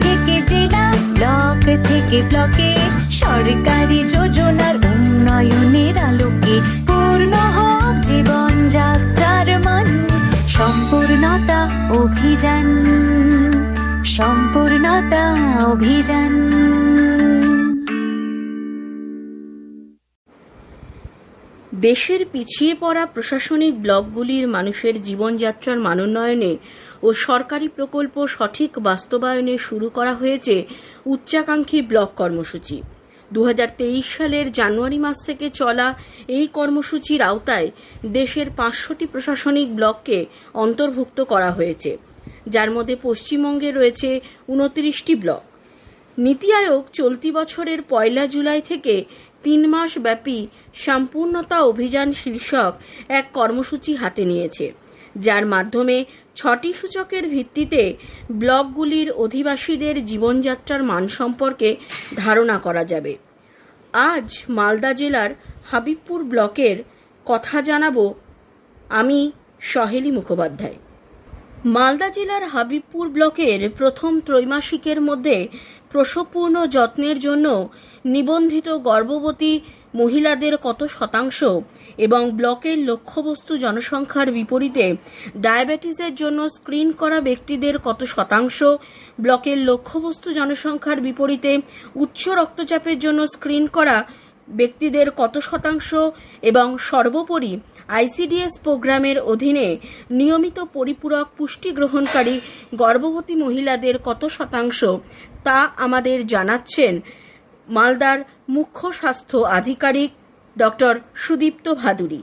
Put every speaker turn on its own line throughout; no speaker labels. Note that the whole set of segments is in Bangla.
থেকে জেলা? ব্লক থেকে ব্লকে। সরকারি যোজনার উন্নয়নের আলোকে পূর্ণ হোক জীবন যাত্রার মান। সম্পূর্ণতা অভিযান। সম্পূর্ণতা অভিযান।
দেশের পিছিয়ে পড়া প্রশাসনিক ব্লকগুলির মানুষের জীবনযাত্রার মানোন্নয়নে ও সরকারি প্রকল্প সঠিক বাস্তবায়নে শুরু করা হয়েছে উচ্চাকাঙ্ক্ষী ব্লক কর্মসূচি। দু হাজার তেইশ সালের জানুয়ারি মাস থেকে চলা এই কর্মসূচির আওতায় দেশের পাঁচশোটি প্রশাসনিক ব্লককে অন্তর্ভুক্ত করা হয়েছে। যার মধ্যে পশ্চিমবঙ্গে রয়েছে উনত্রিশটি ব্লক। নীতি আয়োগ চলতি বছরের পয়লা জুলাই থেকে তিন মাস ব্যাপী সম্পূর্ণতা অভিযান শীর্ষক এক কর্মসূচি হাতে নিয়েছে, যার মাধ্যমে ছটি সূচকের ভিত্তিতে ব্লকগুলির অধিবাসীদের জীবনযাত্রার মান সম্পর্কে ধারণা করা যাবে। আজ মালদা জেলার হাবিবপুর ব্লকের কথা জানাব আমি সহেলি মুখোপাধ্যায়। মালদা জেলার হাবিবপুর ব্লকের প্রথম ত্রৈমাসিকের মধ্যে প্রসবপূর্ণ যত্নের জন্য নিবন্ধিত গর্ভবতী মহিলাদের কত শতাংশ এবং ব্লকের লক্ষ্যবস্তু জনসংখ্যার বিপরীতে ডায়াবেটিসের জন্য স্ক্রিন করা ব্যক্তিদের কত শতাংশ, ব্লকের লক্ষ্যবস্তু জনসংখ্যার বিপরীতে উচ্চ রক্তচাপের জন্য স্ক্রিন করা ব্যক্তিদের কত শতাংশ এবং সর্বোপরি আইসিডিএস প্রোগ্রামের অধীনে নিয়মিত পরিপূরক পুষ্টি গ্রহণকারী গর্ভবতী মহিলাদের কত শতাংশ তা আমাদের জানাচ্ছেন মালদার মুখ্য স্বাস্থ্য আধিকারিক ডক্টর সুদীপ্ত ভাদুরী।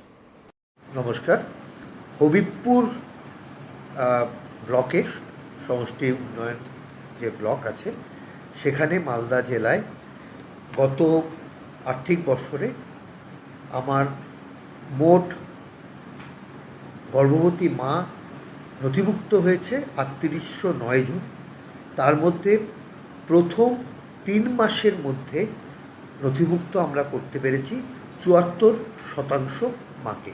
নমস্কার। হবিবপুর আহ, ব্লকের সমষ্টি উন্নয়ন যে ব্লক আছে সেখানে মালদা জেলায় গত আর্থিক বছরে আমার মোট গর্ভবতী মা নথিভুক্ত হয়েছে আটত্রিশশো নয় জন। তার মধ্যে প্রথম তিন মাসের মধ্যে নথিভুক্ত আমরা করতে পেরেছি চুয়াত্তর শতাংশ মাকে।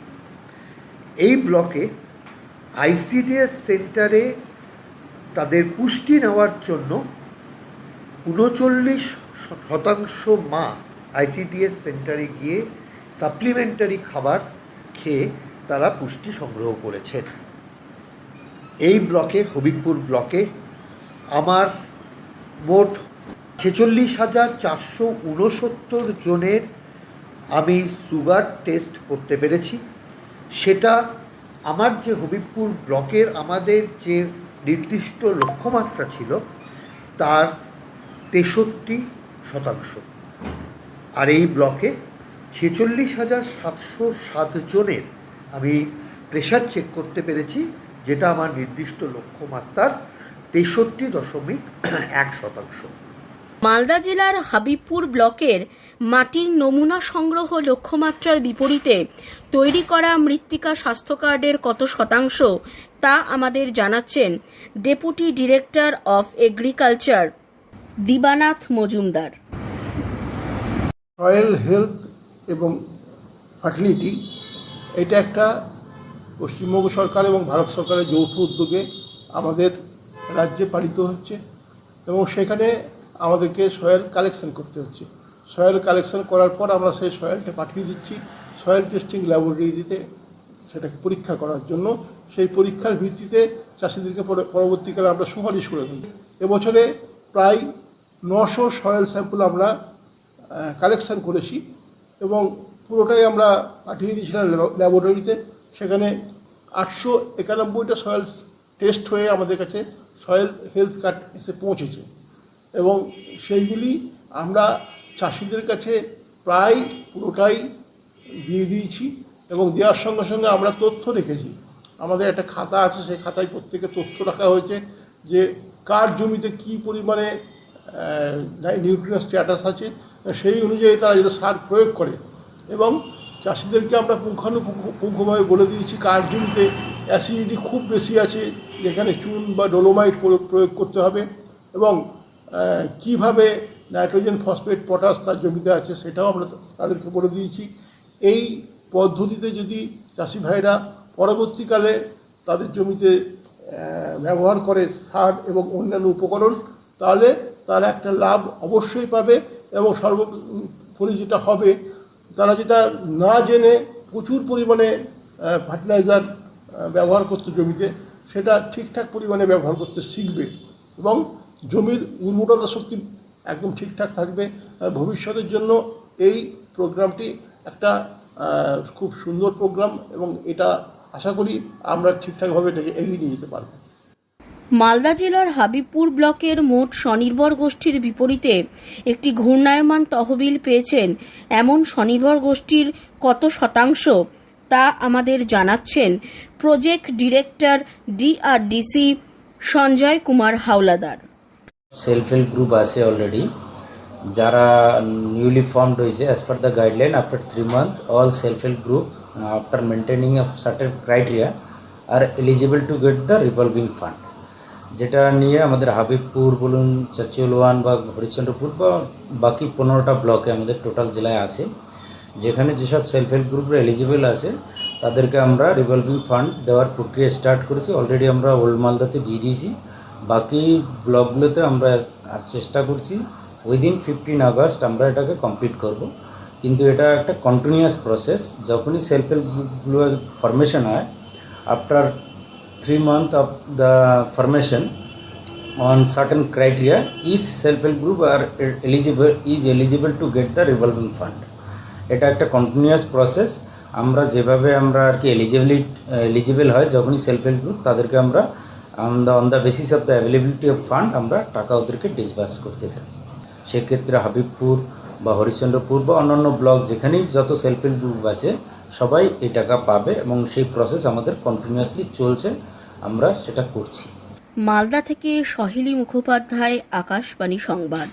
এই ব্লকে আইসিডিএস সেন্টারে তাদের পুষ্টি নেওয়ার জন্য উনচল্লিশ শতাংশ মা আইসিডিএস সেন্টারে গিয়ে সাপ্লিমেন্টারি খাবার খেয়ে তারা পুষ্টি সংগ্রহ করেছেন। এই ব্লকে, হবিবপুর ব্লকে আমার মোট ছেচল্লিশ হাজার চারশো উনসত্তর জনের আমি সুগার টেস্ট করতে পেরেছি। সেটা আমার যে হবিবপুর ব্লকের আমাদের যে নির্দিষ্ট লক্ষ্যমাত্রা ছিল, তার তেষট্টি শতাংশ। আর এই ব্লকে ছেচল্লিশ হাজার সাতশো সাত জনের আমি প্রেশার চেক করতে পেরেছি যেটা আমার নির্দিষ্ট লক্ষ্যমাত্রার তেষট্টি দশমিক এক শতাংশ।
মালদা জেলার হাবিবপুর ব্লকের মাটির নমুনা সংগ্রহ লক্ষ্যমাত্রার বিপরীতে তৈরি করা মৃত্তিকা স্বাস্থ্য কার্ডের কত শতাংশ তা আমাদের জানাচ্ছেন deputy director of agriculture Dibanath Majumdar.
Royal health এবং ফার্টিলিটি এটা একটা পশ্চিমবঙ্গ সরকার এবং ভারত সরকারের যৌথ উদ্যোগে আমাদের রাজ্যে পালিত হচ্ছে এবং সেখানে আমাদেরকে সয়েল কালেকশন করতে হচ্ছে। সয়েল কালেকশন করার পর আমরা সেই সয়েলটা পাঠিয়ে দিচ্ছি। সয়েল টেস্টিং ল্যাবরেটরিতে সেটাকে পরীক্ষা করার জন্য। সেই পরীক্ষার ভিত্তিতে চাষিদেরকে পরে- পরবর্তীকালে আমরা সুপারিশ করে দিই এবছরে প্রায় নশো সয়েল স্যাম্পল আমরা কালেকশন করেছি এবং পুরোটাই আমরা পাঠিয়ে দিয়েছিলাম ল্যাব- ল্যাবরেটরিতে। সেখানে আটশো একানব্বইটা সয়েল টেস্ট হয়ে আমাদের কাছে সয়েল হেলথ কার্ড এসে পৌঁছেছে। এবং সেইগুলি আমরা চাষিদের কাছে প্রায় পুরোটাই দিয়ে দিয়েছি এবং দেওয়ার সঙ্গে সঙ্গে আমরা তথ্য রেখেছি। আমাদের একটা খাতা আছে, সেই খাতায় প্রত্যেকে তথ্য রাখা হয়েছে যে কার জমিতে কী পরিমাণে নিউট্রিয়ান স্ট্যাটাস আছে। সেই অনুযায়ী তারা যাতে সার প্রয়োগ করে এবং চাষিদেরকে আমরা পুঙ্খানুপুঙ্খভাবে বলে দিয়েছি, কার জমিতে অ্যাসিডিটি খুব বেশি আছে, যেখানে চুন বা ডোলোমাইট প্রয়োগ করতে হবে এবং কীভাবে নাইট্রোজেন ফসফেট পটাশ তার জমিতে আছে সেটাও আমরা তাদেরকে বলে দিয়েছি। এই পদ্ধতিতে যদি চাষি ভাইরা পরবর্তীকালে তাদের জমিতে ব্যবহার করে সার এবং অন্যান্য উপকরণ, তাহলে তারা একটা লাভ অবশ্যই পাবে এবং সর্বোপরি যেটা হবে তারা যেটা না জেনে প্রচুর পরিমাণে ফার্টিলাইজার ব্যবহার করতে জমিতে, সেটা ঠিকঠাক পরিমাণে ব্যবহার করতে শিখবে এবং জমির উর্বরতা শক্তি একদম ঠিকঠাক থাকবে। ভবিষ্যতের জন্য এই প্রোগ্রামটি একটা খুব সুন্দর প্রোগ্রাম এবং এটা আশা করি আমরা ঠিকঠাকভাবে এটাকে এগিয়ে নিয়ে যেতে পারব।
মালদা জেলার হাবিবপুর ব্লকের মোট স্বনির্ভর গোষ্ঠীর বিপরীতে একটি ঘূর্ণায়মান তহবিল পেয়েছেন এমন স্বনির্ভর গোষ্ঠীর কত শতাংশ তা আমাদের জানাচ্ছেন project director DRDC Sanjay Kumar Howladar.
Self help group আছে অলরেডি যারা নিউলি ফর্মড হয়েছে as per the guideline after three month all self help group after maintaining of certain criteria are eligible to get the revolving fund যেটা নিয়ে আমাদের হাবিবপুর বলুন চাচিউলওয়ান বা হরিচন্দ্রপুর বা বাকি পনেরোটা ব্লকে আমাদের টোটাল জেলায় আছে। যেখানে যেসব সেলফ হেল্প গ্রুপের এলিজিবল আছে, তাদেরকে আমরা রিভলভিং ফান্ড দেওয়ার প্রক্রিয়া স্টার্ট করেছি। অলরেডি আমরা ওল্ড মালদাতে দিয়ে দিয়েছি। বাকি ব্লকগুলোতে আমরা চেষ্টা করছি উইদিন ফিফটিন আগস্ট আমরা এটাকে কমপ্লিট করব। কিন্তু এটা একটা কন্টিনিউয়াস প্রসেস যখনই সেলফ হেল্প গ্রুপগুলো ফরমেশন হয় after three month of the formation on certain criteria, each self-help group are eligible, is eligible to get the revolving fund. এটা একটা কন্টিনিউয়াস প্রসেস আমরা যেভাবে আমরা আর কি এলিজিবিলি এলিজিবল হয়, যখনই সেলফ হেল্প গ্রুপ তাদেরকে আমরা on the basis of the availability of fund আমরা টাকা ওদেরকে ডিসবার্স করতে থাকি। সেক্ষেত্রে হাবিবপুর বা হরিচন্দ্রপুর বা অন্যান্য ব্লক যেখানেই যত সেলফ হেল্প গ্রুপ আছে, সবাই এই টাকা পাবে এবং সেই প্রসেস আমাদের কন্টিনিউয়াসলি চলছে। আমরা সেটা করছি।
মালদা থেকে সহিলি মুখোপাধ্যায়, আকাশবাণী সংবাদ।